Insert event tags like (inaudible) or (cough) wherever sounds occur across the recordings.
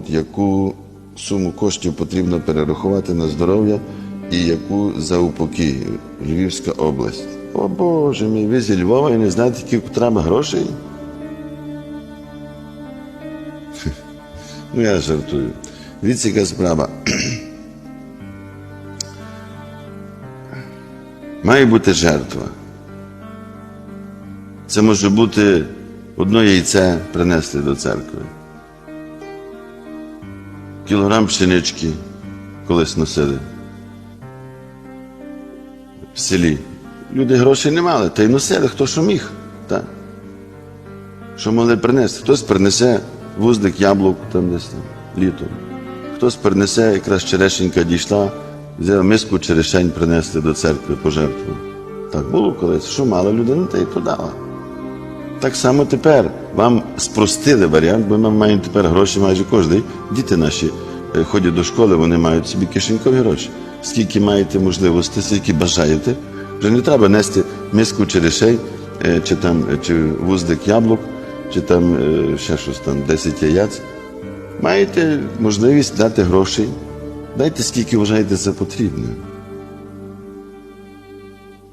от яку суму коштів потрібно перерахувати на здоров'я і яку за упокій Львівська область. О Боже мій, ви зі Львова і не знаєте, скільки треба грошей? Ну, я жартую. Дивіться, яка справа. Має бути жертва. Це може бути одно яйце принесли до церкви. Кілограм пшенички колись носили в селі. Люди грошей не мали, та й носили, хто що міг. Так? Що могли принести? Хтось принесе вузлик яблук там десь там, літом. Хтось принесе, якраз черешенька дійшла, взяв миску черешень принесли до церкви пожертву. Так було колись. Що мала людина, та й подала. Так само тепер вам спростили варіант, бо ми маємо тепер гроші майже кожен. Діти наші е, ходять до школи, вони мають собі кишенькові гроші. Скільки маєте можливості, скільки бажаєте, вже не треба нести миску черешей, е, чи там е, чи вузлик яблук, чи там ще щось там, 10 яєць. Маєте можливість дати грошей, дайте скільки вважаєте за потрібне.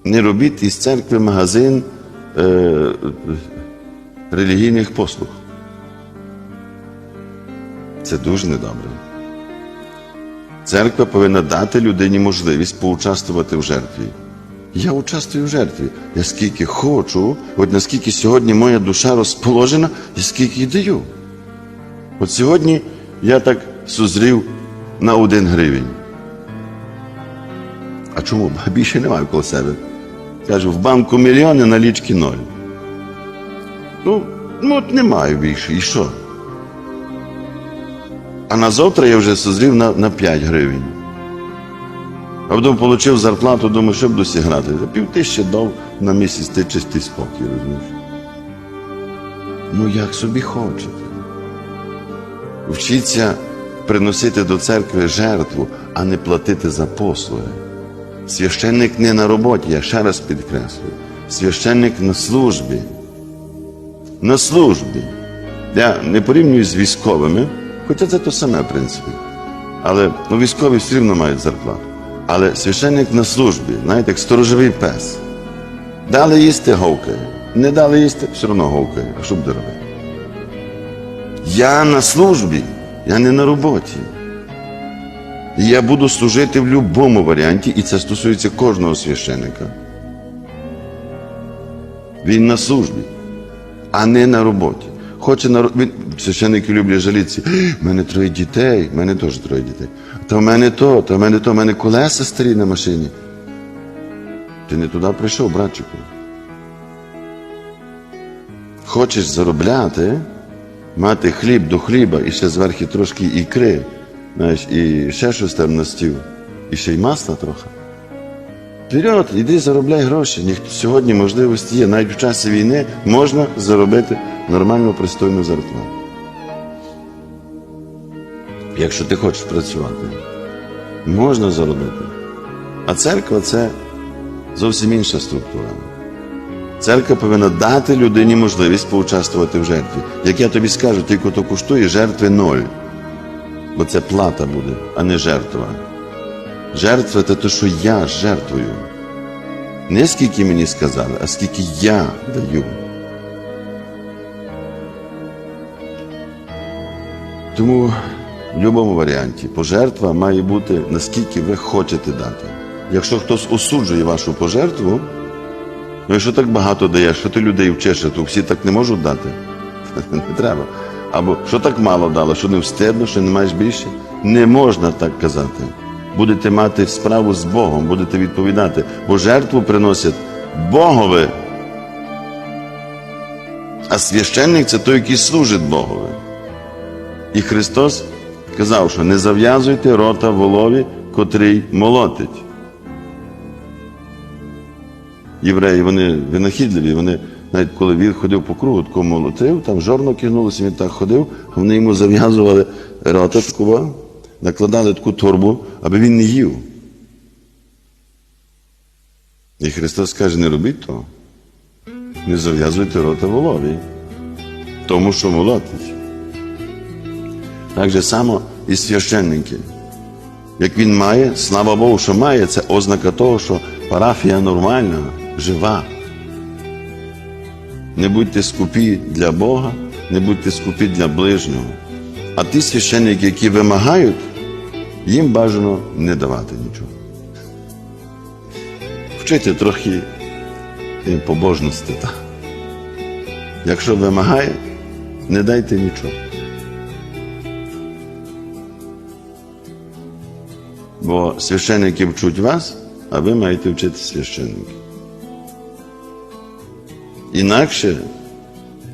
Не робіть із церкви магазин релігійних послуг. Це дуже недобре. Церква повинна дати людині можливість поучаствувати в жертві. Я участвую в жертві. Я скільки хочу, от наскільки сьогодні моя душа розположена, я скільки й даю. От сьогодні я так сузрів на один гривень. А чому? Більше немає коло себе. Кажу, в банку мільйони, налічки ноль. Ну, ну от немає більше. І що? А на завтра я вже созрів на, на 5 гривень. А потім отримав зарплату, думаю, що буду зіграти. За пів тисячі дав на місяць ти чистий спокій, розумієш? Ну як собі хочете. Вчіться приносити до церкви жертву, а не платити за послуги. Священник не на роботі, я ще раз підкреслюю. Священник на службі. На службі. Я не порівнюю з військовими, хоча це те саме, в принципі. Але ну, військові все рівно мають зарплату. Але священник на службі, знаєте, як сторожовий пес. Дали їсти говкає. Не дали їсти, все одно говкає. А що буде робити? Я на службі, я не на роботі. Я буду служити в будь-якому варіанті, і це стосується кожного священника. Він на службі, а не на роботі. Хоче на він... священники люблять жалітися. У мене троє дітей, в мене теж троє дітей. Та в мене то, та в мене то, в мене колеса старі на машині. Ти не туди прийшов, братчику. Хочеш заробляти, мати хліб до хліба і ще зверху трошки ікри, знаєш, і ще щось там на стіл, і ще й масла трохи. Вперед, іди заробляй гроші. Ніхто сьогодні можливості є. Навіть в часі війни можна заробити нормальну пристойну зарплату. Якщо ти хочеш працювати, можна заробити. А церква це зовсім інша структура. Церква повинна дати людині можливість поучаствувати в жертві. Як я тобі скажу, тільки то коштує жертви ноль. Бо це плата буде, а не жертва. Жертва це те, що я жертвую. Не скільки мені сказали, а скільки я даю. Тому в будь-якому варіанті пожертва має бути наскільки ви хочете дати. Якщо хтось осуджує вашу пожертву, ну якщо так багато даєш, що ти людей вчиш, то всі так не можуть дати. (laughs) Не треба. Або що так мало дало, що не встидно, що не маєш більше. Не можна так казати. Будете мати справу з Богом, будете відповідати, бо жертву приносять Богові. А священник це той, який служить Богові. І Христос казав, що не зав'язуйте рота волові, котрий молотить. Євреї, вони винахідливі, вони навіть коли він ходив по кругу, тако молотив, там жорно кинулося, він так ходив, вони йому зав'язували рота такого, накладали таку торбу, аби він не їв. І Христос каже, не робіть того. Не зав'язуйте рота волові, тому що молотить. Так же само і священники. Як він має, слава Богу, що має, це ознака того, що парафія нормальна, жива. Не будьте скупі для Бога, не будьте скупі для ближнього. А ті священники, які вимагають, їм бажано не давати нічого. Вчите трохи побожності. Та. Якщо вимагає, не дайте нічого. Бо священники вчуть вас, а ви маєте вчити священників. Інакше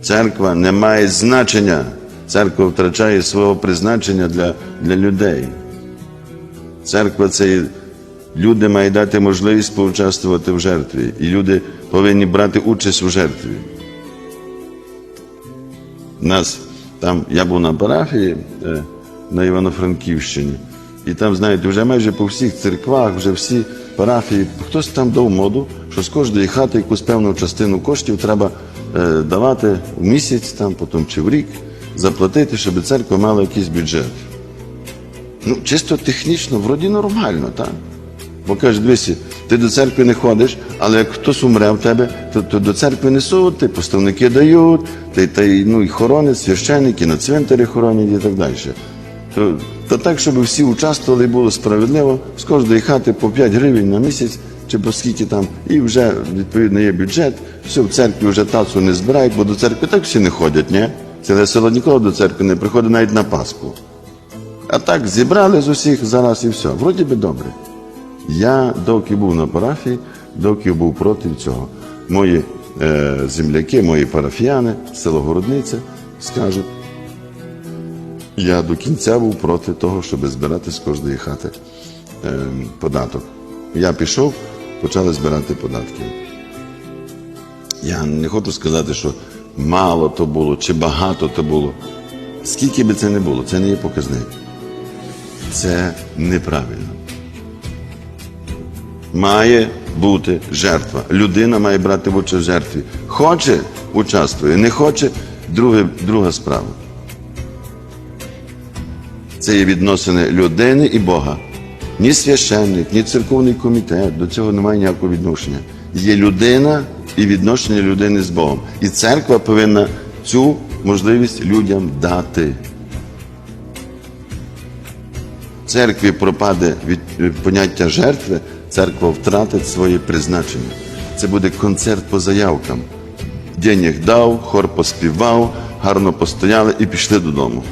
церква не має значення. Церква втрачає свого призначення для, для людей. Церква це люди мають дати можливість поучаствувати в жертві. І люди повинні брати участь у жертві. Нас там я був на парафії е, на Івано-Франківщині, і там, знаєте, вже майже по всіх церквах, вже всі парафії, хтось там дав моду, що з кожної хати якусь певну частину коштів треба е, давати в місяць, там, потім чи в рік, заплатити, щоб церква мала якийсь бюджет. Ну, чисто технічно, вроді нормально, так? Бо кажеш, дивися, ти до церкви не ходиш, але як хтось умре в тебе, то, то до церкви несуть, ти поставники дають, ти, та ну, і хоронять, священники, на цвинтарі хоронять і так далі. То, то так, щоб всі участвували було справедливо, з кожної хати по 5 гривень на місяць, чи по скільки там, і вже відповідно є бюджет, все в церкві вже тацу не збирають, бо до церкви так всі не ходять, ні? Ціле село ніколи до церкви не приходить навіть на Пасху. А так зібрали з усіх зараз і все. Вроді би добре. Я доки був на парафії, доки був проти цього. Мої е, земляки, мої парафіяни, село Городниця скажуть, я до кінця був проти того, щоб збирати з кожної хати е, податок. Я пішов, почали збирати податки. Я не хочу сказати, що мало то було чи багато то було. Скільки би це не було, це не є показник. Це неправильно. Має бути жертва. Людина має брати участь в жертві. Хоче участвує, не хоче друге, друга справа. Це є відносини людини і Бога. Ні священник, ні церковний комітет до цього немає ніякого відношення. Є людина і відношення людини з Богом. І церква повинна цю можливість людям дати. Церкві пропаде від поняття жертви, церква втратить своє призначення. Це буде концерт по заявкам. Денег дав, хор поспівав, гарно постояли і пішли додому.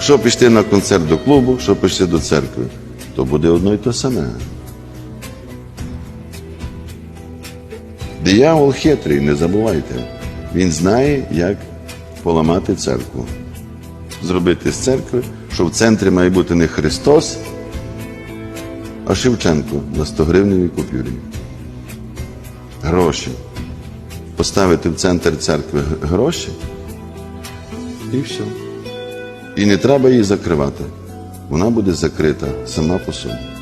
Що пішти на концерт до клубу, що пішти до церкви, то буде одно і те саме. Диявол хитрий, не забувайте. Він знає, як поламати церкву. Зробити з церкви, що в центрі має бути не Христос, а Шевченко на 100 гривневій купюрі. Гроші. Поставити в центр церкви гроші і все. І не треба її закривати. Вона буде закрита сама по собі.